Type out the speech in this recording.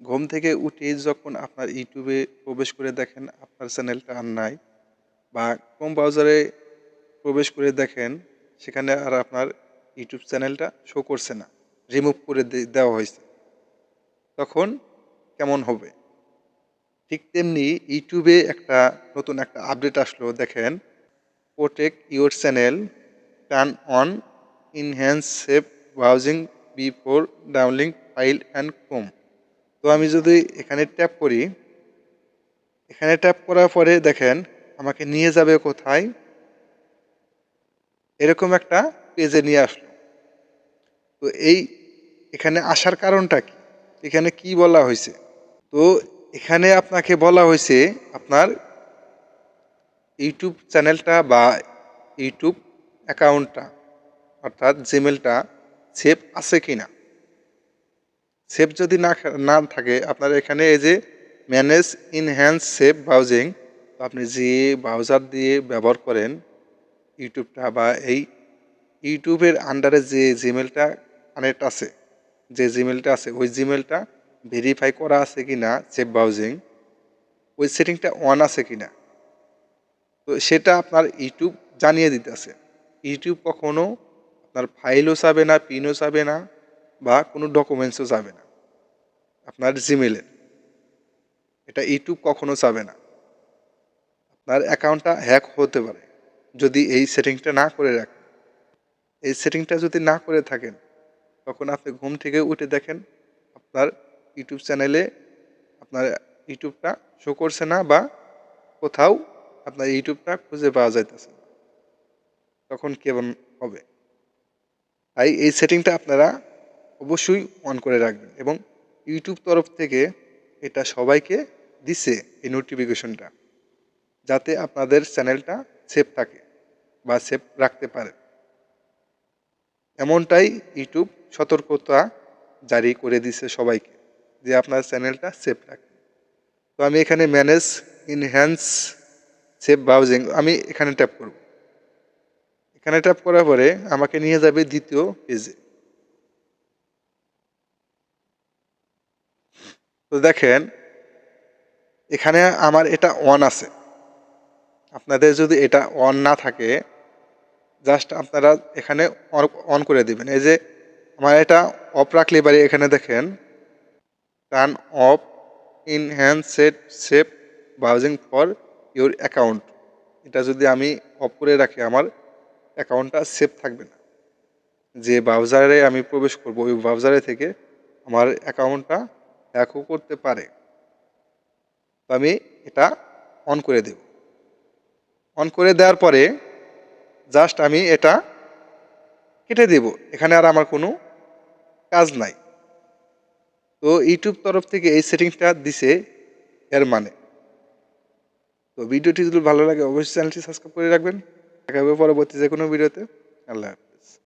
ঘুম থেকে উঠেই যখন আপনার ইউটিউবে প্রবেশ করে দেখেন, আপনার চ্যানেলটা আর নাই বা ক্রোম ব্রাউজারে প্রবেশ করে দেখেন, সেখানে আর আপনার ইউটিউব চ্যানেলটা শো করছে না রিমুভ করে দেওয়া হয়েছে। তখন কেমন হবে? ঠিক তেমনি ইউটিউবে একটা নতুন একটা আপডেট আসলো, দেখেন protect your channel turn on enhance safe browsing before downloading file and Chrome তো আমি যদি এখানে ট্যাপ করি, এখানে ট্যাপ করার পরে দেখেন আমাকে নিয়ে যাবে কোথায়? এরকম একটা পেজে নিয়ে আসলো। তো এই এখানে আসার কারণটা কি? এখানে কি বলা হয়েছে? তো এখানে আপনাকে বলা হয়েছে আপনার ইউটিউব চ্যানেলটা বা ইউটিউব অ্যাকাউন্টটা, অর্থাৎ জিমেলটা সেভ আছে কি না সেভ যদি না না থাকে, আপনার এখানে এই যে ম্যানেজ ইনহ্যান্স সেভ ব্রাউজিং আপনি যে ব্রাউজার দিয়ে ব্যবহার করেন, ইউটিউবটা বা এই ইউটিউবের আন্ডারে যে জিমেলটা কানেক্ট আছে, যে জিমেলটা আছে, ওই জিমেলটা ভেরিফাই করা আছে কি না সেভ ব্রাউজিং ওই সেটিংটা অন আছে কি না তো সেটা আপনার ইউটিউব জানিয়ে দিতেছে। ইউটিউব কখনো আপনার ফাইলও চাবে না পিনও চাবে না বা কোনো ডকুমেন্টসও যাবে না। আপনার জিমেলের এটা ইউটিউব কখনো চাবে না। আপনার অ্যাকাউন্টটা হ্যাক হতে পারে। যদি এই সেটিংটা না করে রাখেন। এই সেটিংটা যদি না করে থাকেন, তখন আপনি ঘুম থেকে উঠে দেখেন আপনার ইউটিউব চ্যানেলে আপনার ইউটিউবটা শো করছে না বা কোথাও আপনার ইউটিউবটা খুঁজে পাওয়া যাইতেছে তখন কেমন হবে? তাই এই সেটিংটা আপনারা অবশ্যই অন করে রাখবেন এবং ইউটিউব তরফ থেকে এটা সবাইকে দিছে এই নোটিফিকেশনটা যাতে আপনাদের চ্যানেলটা সেফ থাকে বা সেফ রাখতে পারে। এমনটাই ইউটিউব সতর্কতা জারি করে দিছে সবাইকে, যে আপনার চ্যানেলটা সেফ রাখবে তো আমি এখানে ম্যানেজ ইনহ্যান্স সেভ ব্রাউজিং আমি এখানে ট্যাপ করব। এখানে ট্যাপ করার পরে আমাকে নিয়ে যাবে দ্বিতীয় পেজে তো দেখেন, এখানে আমার এটা অন আছে। আপনাদের যদি এটা অন না থাকে জাস্ট আপনারা এখানে অন করে দিবেন। এই যে আমার এটা অফ রাখলে এবারে এখানে দেখেন turn off enhanced safe browsing for your account এটা যদি আমি অফ করে রাখি, আমার অ্যাকাউন্টটা সেভ থাকবে না। যে ব্রাউজারে আমি প্রবেশ করব, ওই ব্রাউজারে থেকে আমার অ্যাকাউন্টটা হ্যাকও করতে পারে। তো আমি এটা অন করে দেব। অন করে দেওয়ার পরে জাস্ট আমি এটা কেটে দেব। এখানে আর আমার কোনো কাজ নাই। তো ইউটিউব তরফ থেকে এই সেটিংসটা দিছে এর মানে। তো ভিডিওটি যদি ভালো লাগে, অবশ্যই চ্যানেলটি সাবস্ক্রাইব করে রাখবেন। দেখা হবে পরবর্তী যে কোনো ভিডিওতে। আল্লাহ